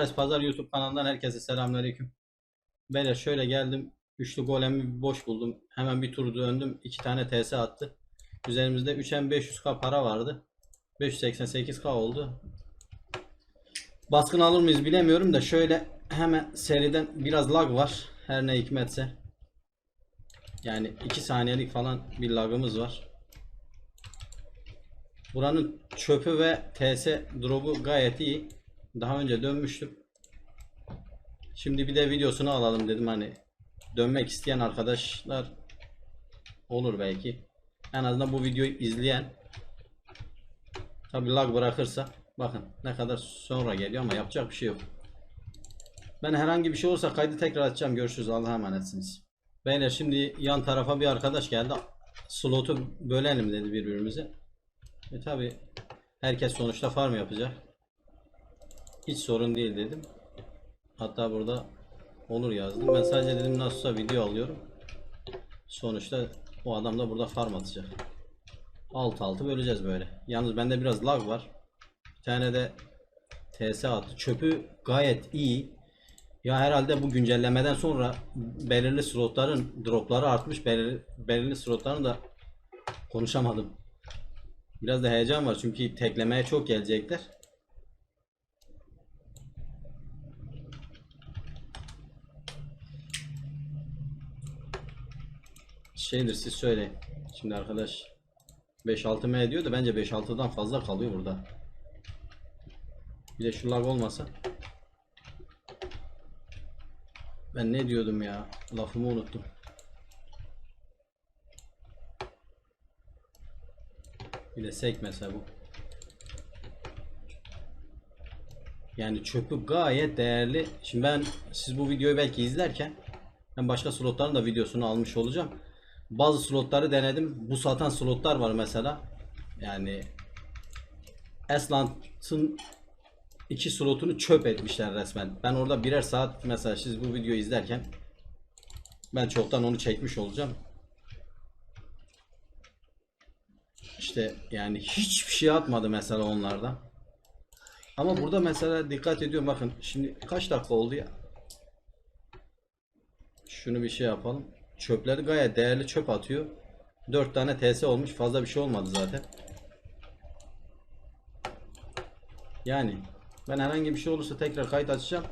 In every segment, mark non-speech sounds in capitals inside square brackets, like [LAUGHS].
Ares Pazar YouTube kanalından herkese selamünaleyküm. Beyler şöyle geldim. Üçlü golemi boş buldum. Hemen bir tur döndüm. iki tane TS attı. Üzerimizde 3M 500k para vardı. 588k oldu. Baskın alır mıyız bilemiyorum da şöyle hemen seriden biraz lag var. Her ne hikmetse. Yani 2 saniyelik falan bir lagımız var. Buranın çöpü ve TS drop'u gayet iyi. Daha önce dönmüştüm. Şimdi bir de videosunu alalım dedim hani dönmek isteyen arkadaşlar olur belki. En azından bu videoyu izleyen tabi lag bırakırsa bakın ne kadar sonra geliyor ama yapacak bir şey yok. Ben herhangi bir şey olursa kaydı tekrar açacağım. Görüşürüz. Allah'a emanetsiniz. Beyler şimdi yan tarafa bir arkadaş geldi. Slotu bölelim dedi birbirimize. E tabi herkes sonuçta farm yapacak. Hiç sorun değil dedim. Hatta burada olur yazdım. Ben sadece dedim nasılsa video alıyorum. Sonuçta o adam da burada farm atacak. Alt altı böleceğiz böyle. Yalnız bende biraz lag var. Bir tane de TS attı. Çöpü gayet iyi. Ya herhalde bu güncellemeden sonra belirli slotların dropları artmış. Belirli, belirli slotların da konuşamadım. Biraz da heyecan var çünkü teklemeye çok gelecekler. Şeydir siz söyleyin. Şimdi arkadaş 5-6 M diyor da bence 5-6'dan fazla kalıyor burada. Bir de şu lag olmasa. Ben ne diyordum ya? Lafımı unuttum. Bir de sek mesela bu. Yani çöpü gayet değerli. Şimdi ben siz bu videoyu belki izlerken ben başka slotların da videosunu almış olacağım. Bazı slotları denedim. Bu satan slotlar var mesela. Yani Eslant'ın iki slotunu çöp etmişler resmen. Ben orada birer saat mesela siz bu videoyu izlerken ben çoktan onu çekmiş olacağım. İşte yani hiçbir şey atmadı mesela onlardan. Ama burada mesela dikkat ediyorum bakın şimdi kaç dakika oldu ya? Şunu bir şey yapalım. Çöpleri gayet değerli çöp atıyor. 4 tane TS olmuş. Fazla bir şey olmadı zaten. Yani ben herhangi bir şey olursa tekrar kayıt açacağım.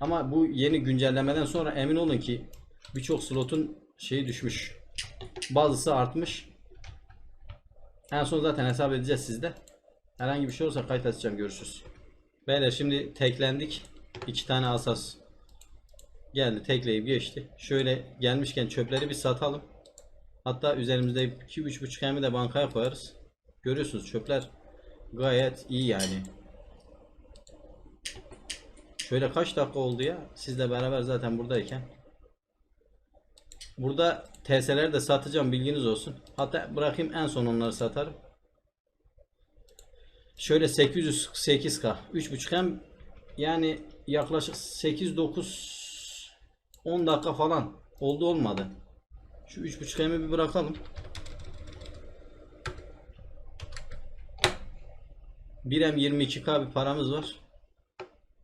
Ama bu yeni güncellemeden sonra emin olun ki birçok slotun şeyi düşmüş. Bazısı artmış. En son zaten hesap edeceğiz sizde. Herhangi bir şey olursa kayıt açacağım. Görüşürüz. Beyler şimdi teklendik. İki tane asas geldi tekleyip geçti. Şöyle gelmişken çöpleri bir satalım. Hatta üzerimizde 2-3.5 hemi de bankaya koyarız. Görüyorsunuz çöpler gayet iyi yani. Şöyle kaç dakika oldu ya? Sizle beraber zaten buradayken. Burada TS'leri de satacağım bilginiz olsun. Hatta bırakayım en son onları satarım. Şöyle 808k 3.5 hem yani yaklaşık 8 9 10 dakika falan oldu olmadı. Şu 3.5 hemi bir bırakalım. 1M 22k bir paramız var.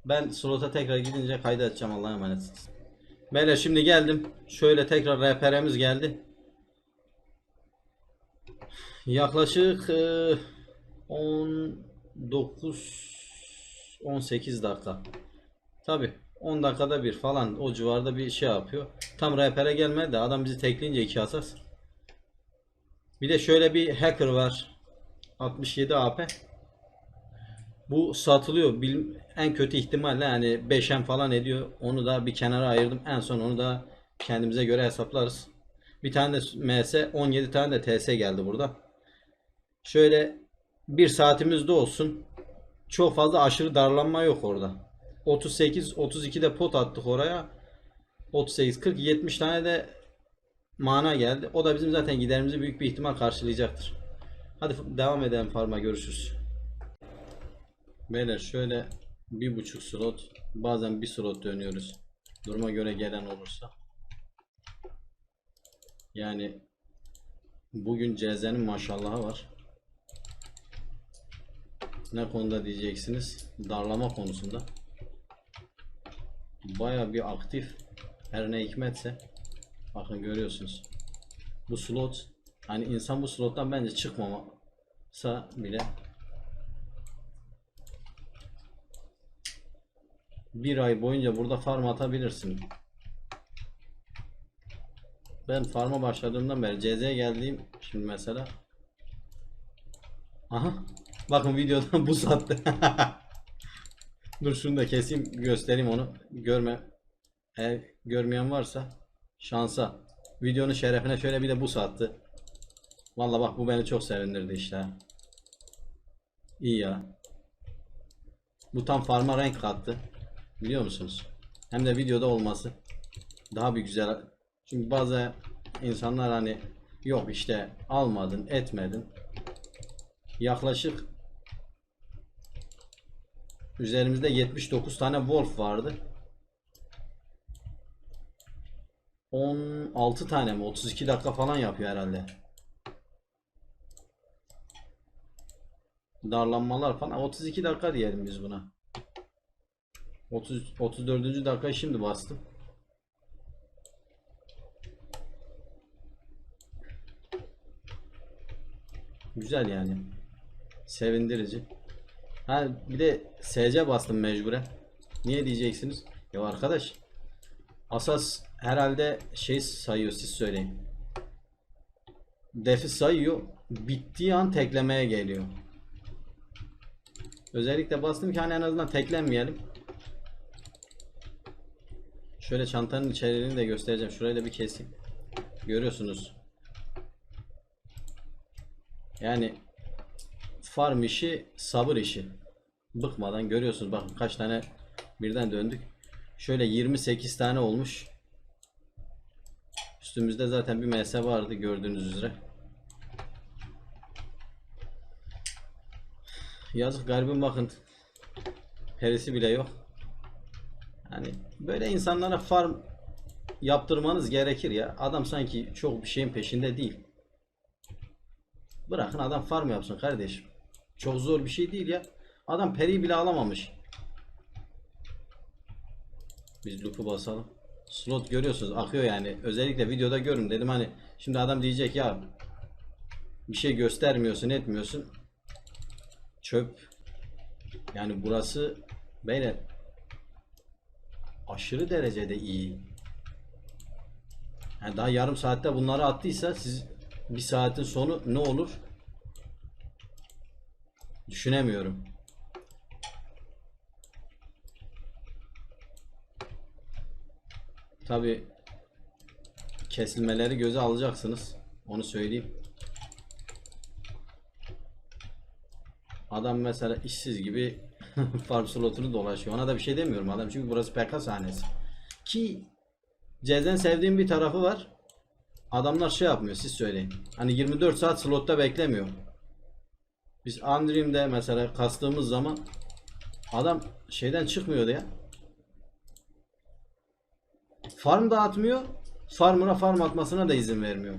Ben slota tekrar gidince kaydı açacağım Allah'a emanetsiniz. Beyler şimdi geldim. Şöyle tekrar RPR'miz geldi. Yaklaşık e, 19 18 dakika. Tabi 10 dakikada bir falan o civarda bir şey yapıyor. Tam RPR'e gelmedi de adam bizi tekleyince iki asas. Bir de şöyle bir hacker var. 67 AP. Bu satılıyor. En kötü ihtimalle yani 5M falan ediyor. Onu da bir kenara ayırdım. En son onu da kendimize göre hesaplarız. Bir tane de MS 17 tane de TS geldi burada. Şöyle bir saatimiz de olsun. Çok fazla aşırı darlanma yok orada. 38 32 de pot attık oraya. 38 40 70 tane de mana geldi. O da bizim zaten giderimizi büyük bir ihtimal karşılayacaktır. Hadi devam edelim farma görüşürüz. Beyler şöyle bir buçuk slot bazen bir slot dönüyoruz. Duruma göre gelen olursa. Yani bugün CZ'nin maşallahı var. Ne konuda diyeceksiniz? Darlama konusunda. Baya bir aktif. Her ne hikmetse. Bakın görüyorsunuz. Bu slot hani insan bu slottan bence çıkmamasa bile bir ay boyunca burada farm atabilirsin. Ben farma başladığımdan beri CZ'ye geldiğim şimdi mesela Aha bakın videodan [LAUGHS] bu sattı. Dur şunu da keseyim göstereyim onu. Görme eğer görmeyen varsa şansa. Videonun şerefine şöyle bir de bu sattı. Valla bak bu beni çok sevindirdi işte. İyi ya. Bu tam farma renk kattı. Biliyor musunuz? Hem de videoda olması daha bir güzel. Çünkü bazı insanlar hani yok işte almadın, etmedin. Yaklaşık üzerimizde 79 tane Wolf vardı. 16 tane mi? 32 dakika falan yapıyor herhalde. Darlanmalar falan. 32 dakika diyelim biz buna. 30 34. dakika şimdi bastım. Güzel yani. Sevindirici. Ha bir de SC bastım mecburen. Niye diyeceksiniz? Ya arkadaş Asas herhalde şey sayıyor siz söyleyin. Defi sayıyor. Bittiği an teklemeye geliyor. Özellikle bastım ki hani en azından teklenmeyelim. Şöyle çantanın içeriğini de göstereceğim. Şurayı da bir keseyim. Görüyorsunuz. Yani farm işi sabır işi. Bıkmadan görüyorsunuz. Bakın kaç tane birden döndük. Şöyle 28 tane olmuş. Üstümüzde zaten bir MS vardı gördüğünüz üzere. Yazık garibim bakın. Perisi bile yok. Hani böyle insanlara farm yaptırmanız gerekir ya. Adam sanki çok bir şeyin peşinde değil. Bırakın adam farm yapsın kardeşim. Çok zor bir şey değil ya. Adam periyi bile alamamış. Biz loop'u basalım. Slot görüyorsunuz akıyor yani. Özellikle videoda görün dedim hani şimdi adam diyecek ya bir şey göstermiyorsun etmiyorsun. Çöp. Yani burası böyle aşırı derecede iyi. Yani daha yarım saatte bunları attıysa siz bir saatin sonu ne olur? Düşünemiyorum. Tabi kesilmeleri göze alacaksınız. Onu söyleyeyim. Adam mesela işsiz gibi [LAUGHS] farm slotunu dolaşıyor. Ona da bir şey demiyorum adam çünkü burası PK sahnesi. Ki Cez'den sevdiğim bir tarafı var. Adamlar şey yapmıyor siz söyleyin. Hani 24 saat slotta beklemiyor. Biz Andream'de mesela kastığımız zaman adam şeyden çıkmıyordu ya. Farm dağıtmıyor. Farmer'a farm atmasına da izin vermiyor.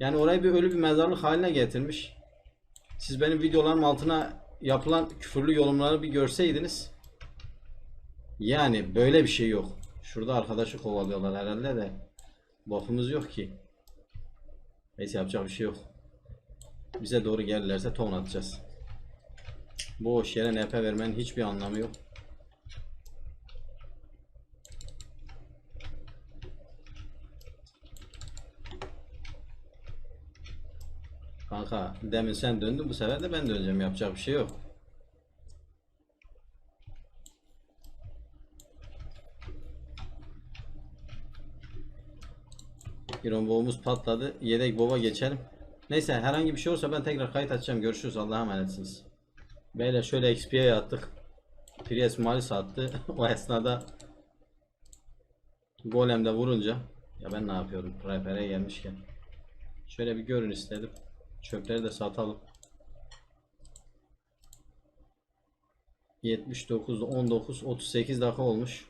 Yani orayı bir ölü bir mezarlık haline getirmiş. Siz benim videolarım altına yapılan küfürlü yorumları bir görseydiniz. Yani böyle bir şey yok. Şurada arkadaşı kovalıyorlar herhalde de. Buff'ımız yok ki. Neyse yapacak bir şey yok. Bize doğru gelirlerse ton atacağız. Boş yere NP vermenin hiçbir anlamı yok. Kanka demin sen döndün bu sefer de ben döneceğim yapacak bir şey yok. Iron boğumuz patladı. Yedek bova geçelim. Neyse herhangi bir şey olursa ben tekrar kayıt açacağım. Görüşürüz. Allah'a emanetsiniz. Beyler şöyle XP'ye attık. Prius Malis attı. [LAUGHS] o esnada Golem'de vurunca ya ben ne yapıyorum? Reper'e gelmişken. Şöyle bir görün istedim. Çöpleri de satalım. 79, 19, 38 dakika olmuş.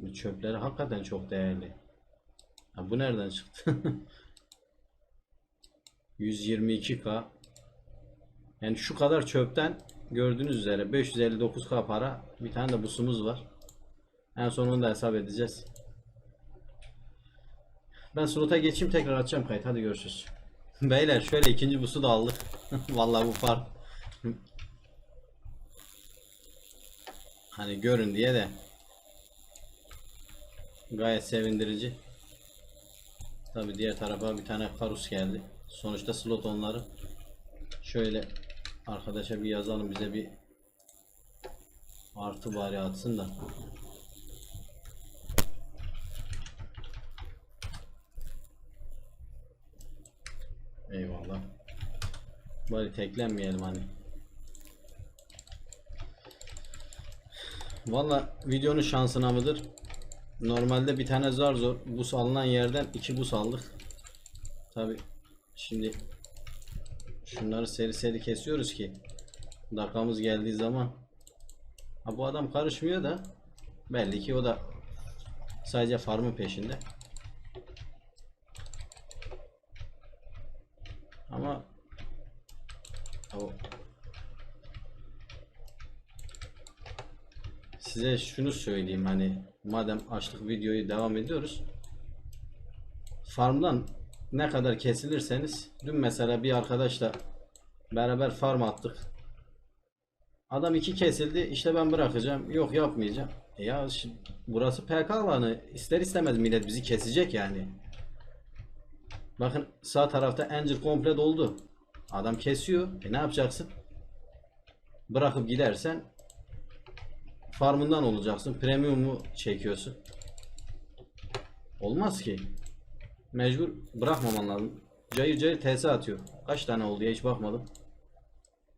Bu çöpleri hakikaten çok değerli. Ha, bu nereden çıktı? [LAUGHS] 122k. Yani şu kadar çöpten gördüğünüz üzere 559k para. Bir tane de busumuz var. En son onu da hesap edeceğiz. Ben slota geçeyim tekrar açacağım kayıt. Hadi görüşürüz. [LAUGHS] Beyler şöyle ikinci busu da aldık. [LAUGHS] Vallahi bu fark. Hani görün diye de gayet sevindirici. Tabi diğer tarafa bir tane karus geldi. Sonuçta slot onları. Şöyle arkadaşa bir yazalım bize bir artı bari atsın da. Eyvallah. Bari teklenmeyelim hani. Valla videonun şansına mıdır? Normalde bir tane zar zor bus alınan yerden iki bus aldık. Tabi şimdi şunları seri seri kesiyoruz ki dakikamız geldiği zaman ha, bu adam karışmıyor da belli ki o da sadece farmın peşinde. Ama o size şunu söyleyeyim hani madem açlık videoyu devam ediyoruz. Farmdan ne kadar kesilirseniz dün mesela bir arkadaşla beraber farm attık. Adam iki kesildi işte ben bırakacağım yok yapmayacağım. E ya burası PK alanı ister istemez millet bizi kesecek yani. Bakın sağ tarafta Angel komple doldu. Adam kesiyor e ne yapacaksın? Bırakıp gidersen farmından olacaksın. Premium'u çekiyorsun. Olmaz ki. Mecbur bırakmaman lazım. Cayır cayır TS atıyor. Kaç tane oldu ya hiç bakmadım.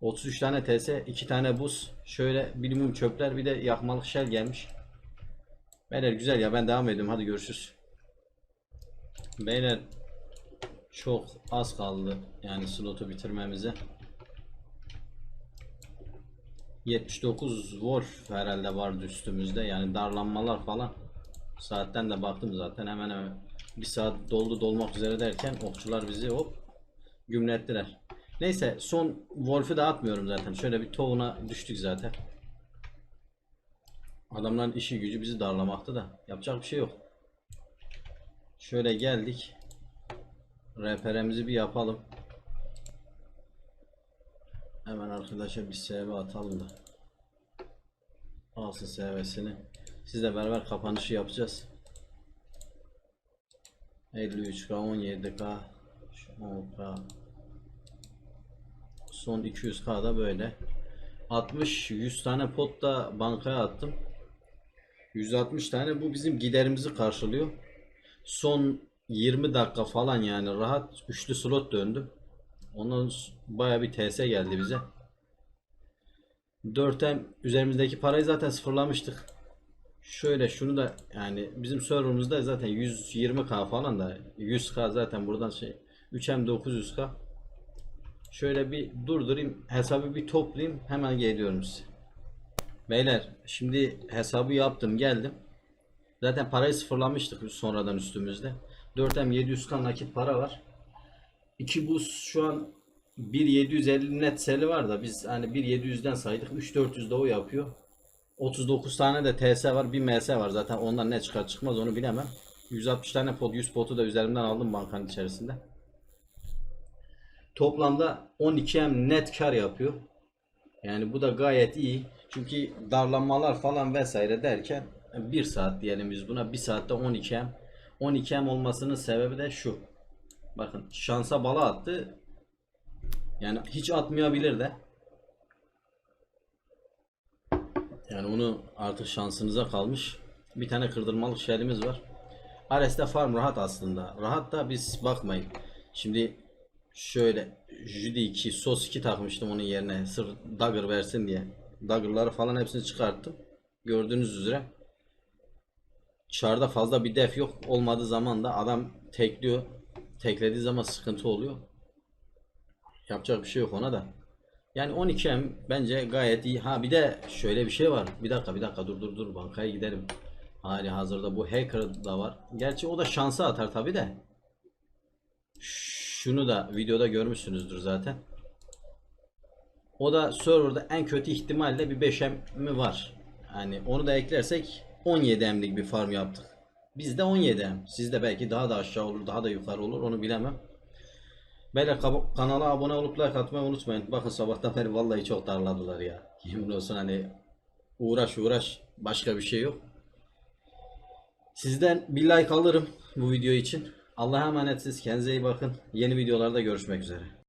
33 tane TS, 2 tane buz, şöyle minimum çöpler bir de yakmalık shell gelmiş. Beyler güzel ya ben devam ediyorum hadi görüşürüz. Beyler çok az kaldı yani slotu bitirmemize. 79 Wolf herhalde vardı üstümüzde yani darlanmalar falan. Saatten de baktım zaten hemen hemen bir saat doldu dolmak üzere derken okçular bizi hop gümlettiler. Neyse son Wolf'u da atmıyorum zaten. Şöyle bir toğuna düştük zaten. Adamların işi gücü bizi darlamaktı da yapacak bir şey yok. Şöyle geldik. RPR'mizi bir yapalım. Hemen arkadaşa bir SV atalım da. Alsın SV'sini. Sizle beraber kapanışı yapacağız. 53K 17K 10K Son 200K da böyle. 60 100 tane pot da bankaya attım. 160 tane bu bizim giderimizi karşılıyor. Son 20 dakika falan yani rahat üçlü slot döndüm. Ondan baya bir TS geldi bize. 4M üzerimizdeki parayı zaten sıfırlamıştık. Şöyle şunu da yani bizim serverımızda zaten 120k falan da 100k zaten buradan şey 3M 900k. Şöyle bir durdurayım hesabı bir toplayayım hemen geliyorum size. Beyler şimdi hesabı yaptım geldim. Zaten parayı sıfırlamıştık sonradan üstümüzde. 4M 700k nakit para var. 2 buz şu an 1.750 net seli var da biz hani 1.700'den saydık 3.400 de o yapıyor. 39 tane de TS var bir MS var zaten ondan ne çıkar çıkmaz onu bilemem. 160 tane pot 100 potu da üzerimden aldım bankanın içerisinde. Toplamda 12M net kar yapıyor. Yani bu da gayet iyi. Çünkü darlanmalar falan vesaire derken 1 saat diyelim biz buna 1 saatte 12M. 12M olmasının sebebi de şu. Bakın şansa bala attı. Yani hiç atmayabilir de. Yani onu artık şansınıza kalmış. Bir tane kırdırmalık şerimiz var. Ares'te farm rahat aslında. Rahat da biz bakmayın. Şimdi şöyle Judy 2, Sos 2 takmıştım onun yerine. Sırf dagger versin diye. Dagger'ları falan hepsini çıkarttım. Gördüğünüz üzere. Çarda fazla bir def yok. Olmadığı zaman da adam tekliyor. Teklediği zaman sıkıntı oluyor. Yapacak bir şey yok ona da. Yani 12M bence gayet iyi. Ha bir de şöyle bir şey var. Bir dakika bir dakika dur dur dur bankaya gidelim. Hali hazırda bu hacker da var. Gerçi o da şansa atar tabi de. Şunu da videoda görmüşsünüzdür zaten. O da serverda en kötü ihtimalle bir 5M mi var. Yani onu da eklersek 17M'lik bir farm yaptık. Bizde 17M. Sizde belki daha da aşağı olur, daha da yukarı olur onu bilemem. Beyler kanala abone olup like atmayı unutmayın. Bakın sabahtan beri vallahi çok darladılar ya. Yemin olsun hani uğraş uğraş başka bir şey yok. Sizden bir like alırım bu video için. Allah'a emanetsiniz. Kendinize iyi bakın. Yeni videolarda görüşmek üzere.